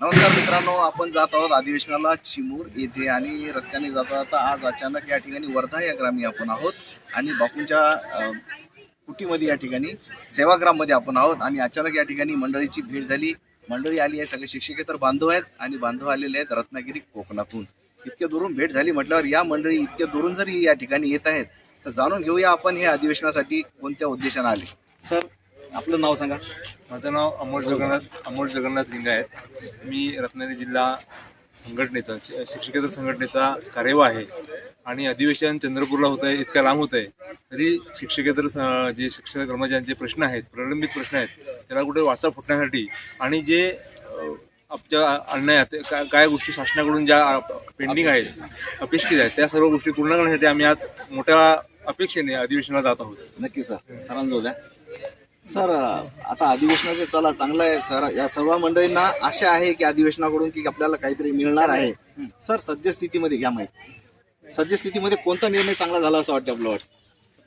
नमस्कार मित्रांनो आपण जात आहोत अधिवेशनाला चिमूर येथे आणि रस्त्याने जाता जाता आज अचानक या ठिकाणी वर्धा या ग्रामी आपण आहोत आणि बापूंच्या कुटीमध्ये या ठिकाणी सेवाग्राममध्ये आपण आहोत आणि अचानक या ठिकाणी मंडळीची भेट झाली. मंडळी आली आहे सगळे शिक्षकेतर बांधव आहेत आणि बांधव आलेले आहेत रत्नागिरी कोकणातून. इतक्या दुरून भेट झाली म्हटल्यावर या मंडळी इतक्या दुरून जरी या ठिकाणी येत आहेत तर जाणून घेऊया आपण हे अधिवेशनासाठी कोणत्या उद्देशाने आले. सर आपलं नाव सांगा. माझं नाव अमोल जगन्नाथ अमोल जगन्नाथ लिंगायत मी रत्नागिरी जिल्हा संघटनेचा शिक्षकेतर संघटनेचा कार्यवाह आहे. आणि अधिवेशन चंद्रपूरला होत आहे इतक्या लांब होत आहे तरी शिक्षकेतर स- जे शिक्षक कर्मचाऱ्यांचे प्रश्न आहेत प्रलंबित प्रश्न आहेत त्याला कुठे वाचा फुटण्यासाठी आणि जे अ, आमच्या आणण्यात का- काय गोष्टी शासनाकडून ज्या पेंडिंग आहेत अपेक्षित आहेत त्या सर्व गोष्टी पूर्ण करण्यासाठी आम्ही आज मोठ्या अपेक्षेने अधिवेशनाला जात आहोत. नक्की सर. सरांजो द्या. सर आता अधिवेशनाचे चला चांगलं आहे. सर या सर्व मंडळींना आशा आहे की अधिवेशनाकडून की आपल्याला काहीतरी मिळणार आहे. सर सद्यस्थितीमध्ये घ्या माहिती सद्यस्थितीमध्ये कोणता निर्णय चांगला झाला असं वाटतं आपलं वाटतं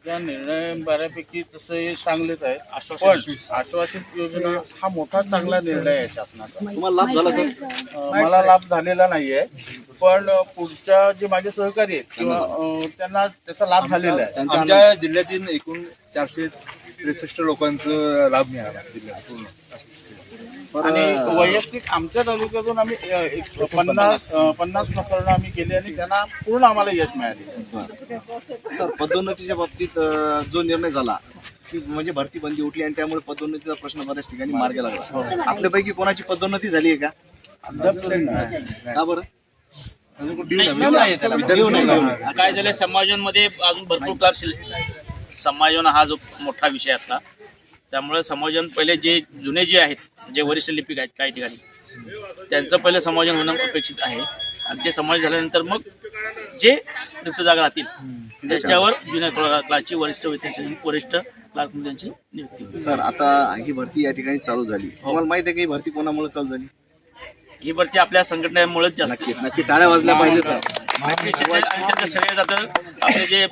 त्या निर्णय बऱ्यापैकी तसं हे चांगलेच आहे पण आश्वासित योजना हा मोठा चांगला निर्णय आहे शासनाचा. तुम्हाला लाभ झाला सर? मला लाभ झालेला नाहीये पण पुढच्या जे माझे सहकारी आहेत किंवा त्यांना त्याचा लाभ झालेला आहे. त्यांच्या आमच्या जिल्ह्यातील एकूण चारशे त्रेसष्ट लोकांचं लाभ मिळाला जिल्ह्यात. पूर्ण. आणि वैयक्तिक आमच्या तालुक्यातून आम्ही अं, एक पन्नास अं, पन्नास प्रकरणं आम्ही केली आणि त्यांना पूर्ण आम्हाला यश मिळाले. बरं. सर पदोन्नतीच्या बाबतीत अं, जो निर्णय झाला की म्हणजे भरती बंदी उठली आणि त्यामुळे पदोन्नतीचा प्रश्न बऱ्याच ठिकाणी मार्गी लागला. आपल्यापैकी कोणाची पदोन्नती झाली आहे का? बरं? अजून कोण deal नाही, नाही, त्याला. देऊ नाही काय झालं समायोजनमध्ये अजून भरपूर क्लास शिल्लक समायोजन हा जो मोठा विषय आता त्यामुळे समायोजन पहिले जे जुने जे आहेत जे वरिष्ठ लिपिक आहेत काही ठिकाणी त्यांचं पहिलं समायोजन होणं अपेक्षित आहे. आणि ते समायोजन झाल्यानंतर मग जे रिक्त जागा राहतील त्याच्यावर जुन्या क्लासची वरिष्ठ त्यांची वरिष्ठ क्लास त्यांची नियुक्ती. सर आता ही भरती या ठिकाणी चालू झाली. तुम्हाला माहिती आहे की ही भरती कोणामुळे चालू झाली? ही भरती आपल्या संघटनेमुळेच जास्त. नक्की टाळ्या वाजल्या पाहिजे सर. आपले जे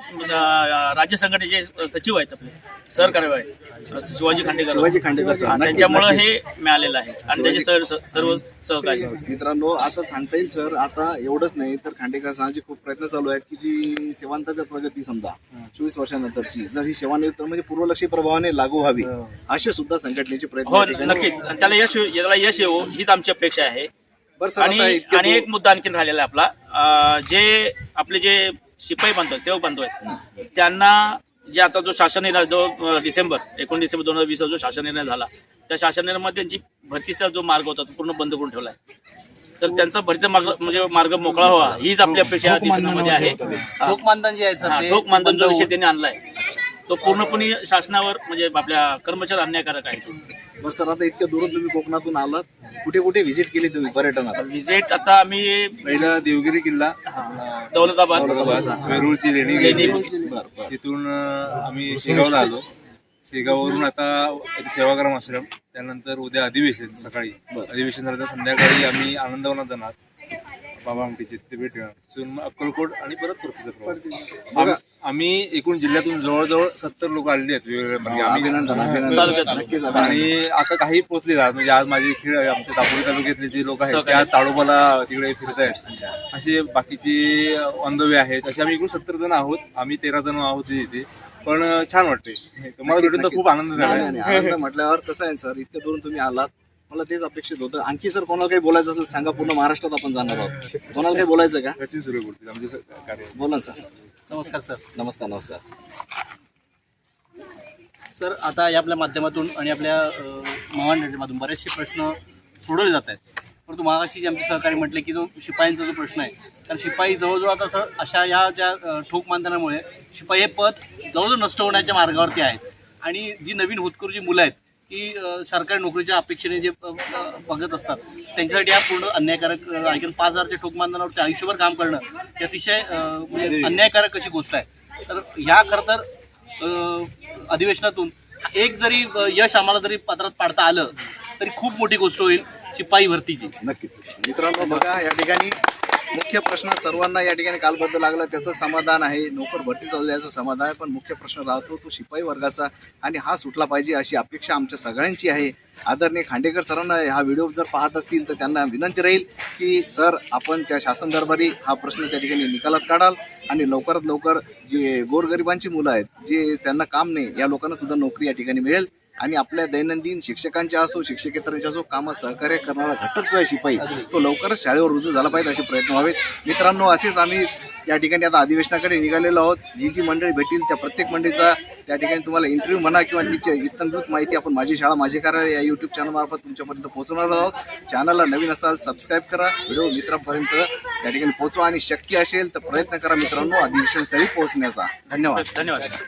राज्य संघटनेचे सचिव आहेत आपले सरकार्य आहेत शिवाजी खांडेकर. शिवाजी खांडेकर सर हा, त्यांच्यामुळं. हे मिळालेलं आहे. आणि त्याचे सर सर्व सहकारी मित्रांनो आता सांगता येईल सर आता एवढंच नाही तर खांडेकर सरांचे खूप प्रयत्न चालू आहेत की जी सेवांतर्गत प्रगती समजा चोवीस वर्षानंतरची जर ही सेवानिवृत्त म्हणजे पूर्वलक्षी प्रभावाने लागू व्हावी असे सुद्धा संघटनेचे प्रयत्न हो या ठिकाणी- नक्कीच. आणि त्याला यश येऊ- याला यश येऊ हीच आमची अपेक्षा आहे. बरं सर आणि आता इतके आणि दो- एक मुद्दा आणखीन राहिलेला आहे आपला. अं, जे आपले जे शिपाई बांधव सेवक बांधव आहेत त्यांना जे आता जो शासन निर्णय जो डिसेंबर एकोणीस डिसेंबर दोन हजार वीसचा जो शासन निर्णय झाला त्या शासन निर्णयामध्ये त्यांची भरतीचा जो मार्ग होता तो पूर्ण बंद करून ठेवला आहे तर त्यांचा भरतीचा मार्ग म्हणजे मार्ग मोकळा व्हावा हीच आपली अपेक्षा या दिवसामध्ये आहे. हा. ठोक मानधन जे आहे सर हा, ते ठोक मानधन जो विषय त्यांनी आणलाय. तो पूर्णपणे शासनावर म्हणजे आपल्या कर्मचारी अन्यायकारक आहे तो. बरं सर आता इतक्या दुरून तुम्ही कोकणातून आलात. कुठे कुठे व्हिजिट केली तुम्ही पर्यटनात विजेट आता आम्ही पहिला देवगिरी किल्ला दौलताबाद. औरंगाबाद, वेरूळची लेणी गेली. बरं बरं. तिथून अं, आम्ही शेगावला आलो. शेगाववरून आता सेवाग्राम आश्रम त्यानंतर उद्या अधिवेशन सकाळी. अधिवेशन झालं तर संध्याकाळी आम्ही आनंदवनात जाणार. बाबा आमटीचे तिथे भेट घेणार तिथून मग अक्कलकोट आणि परत परतीचा प्रवास. आम- आम्ही एकूण जिल्ह्यातून जवळजवळ सत्तर लोक आलेले आहेत वेगवेगळ्या. आम्ही- आणि आता काही पोहोचलेले आहेत म्हणजे आज माझे खेळ आमच्या दापोली तालुक्यातले जे लोक आहेत त्या ताडोबाला तिकडे फिरत आहेत असे बाकीचे ऑन द वे आहेत. असे आम्ही एकूण सत्तर जण आहोत. आम्ही तेरा जण आहोत तिथे पण छान वाटते तुम्हाला भेटून तर खूप आनंद नाही, झाला म्हटल्यावर कसं आहे सर? इतक्या दुरून तुम्ही आलात. मला तेच अपेक्षित होतं. आणखी सर कोणाला काही बोलायचं असेल सांगा. पूर्ण महाराष्ट्रात आपण जाणार आहोत. कोणाला काही बोलायचं का? सचिन बोला ना सर. नमस्कार सर. नमस्कार नमस्कार. सर आता या आपल्या माध्यमातून आणि आपल्या महामंडळाच्या माध्यमातून बरेचसे प्रश्न सोडवले जात आहेत. परंतु महाराष्ट्री जे आमचे सहकारी म्हटले की जो शिपायांचा जो प्रश्न आहे कारण शिपाई जवळजवळ आता सर अशा ह्या ज्या ठोक मानधनामुळे शिपाई हे पद जवळजवळ नष्ट होण्याच्या मार्गावरती आहेत. आणि जी नवीन होतकरू जी मुलं आहेत की सरकारी नोकरीच्या अपेक्षेने जे बघत असतात त्यांच्यासाठी हा पूर्ण अन्यायकारक आणखी पाच हजारच्या ठोक मानधनावरती आयुष्यभर काम करणं हे अतिशय म्हणजे अन्यायकारक अशी गोष्ट आहे. तर ह्या खरं तर अधिवेशनातून एक जरी यश आम्हाला जरी पत्रात पाडता आलं तरी खूप मोठी गोष्ट होईल शिपाई भरतीची. नक्कीच. मित्रांनो बघा या ठिकाणी मुख्य प्रश्न सर्वांना या ठिकाणी कालबद्ध लागला त्याचं समाधान आहे. नोकर भरती चालू याचं समाधान आहे पण मुख्य प्रश्न राहतो तो शिपाई वर्गाचा आणि हा सुटला पाहिजे अशी अपेक्षा आमच्या सगळ्यांची आहे. आदरणीय खांडेकर सरांना हा व्हिडिओ जर पाहत असतील तर त्यांना विनंती राहील की सर आपण त्या शासन दरबारी हा प्रश्न त्या ठिकाणी निकालात काढाल आणि लवकरात लवकर जे गोरगरिबांची मुलं आहेत जे त्यांना काम नाही या लोकांना सुद्धा नोकरी या ठिकाणी मिळेल. आणि आपल्या दैनंदिन शिक्षकांच्या असो शिक्षकेतरांच्या असो कामात सहकार्य करणारा घटक जो आहे शिपाई तो लवकरच शाळेवर रुजू झाला पाहिजे असे प्रयत्न व्हावेत. मित्रांनो असेच आम्ही या ठिकाणी आता अधिवेशनाकडे निघालेलो आहोत. जी जी मंडळी भेटतील त्या प्रत्येक मंडळीचा त्या ठिकाणी तुम्हाला इंटरव्ह्यू म्हणा किंवा तिची इतंभूत माहिती आपण माझी शाळा माझे कार्य या यूट्यूब चॅनलमार्फत तुमच्यापर्यंत पोहोचवणार आहोत. चॅनलला नवीन असाल सबस्क्राईब करा. व्हिडिओ मित्रांपर्यंत त्या ठिकाणी पोहोचवा आणि शक्य असेल तर प्रयत्न करा मित्रांनो अधिवेशनस्थळी पोहोचण्याचा. धन्यवाद. धन्यवाद.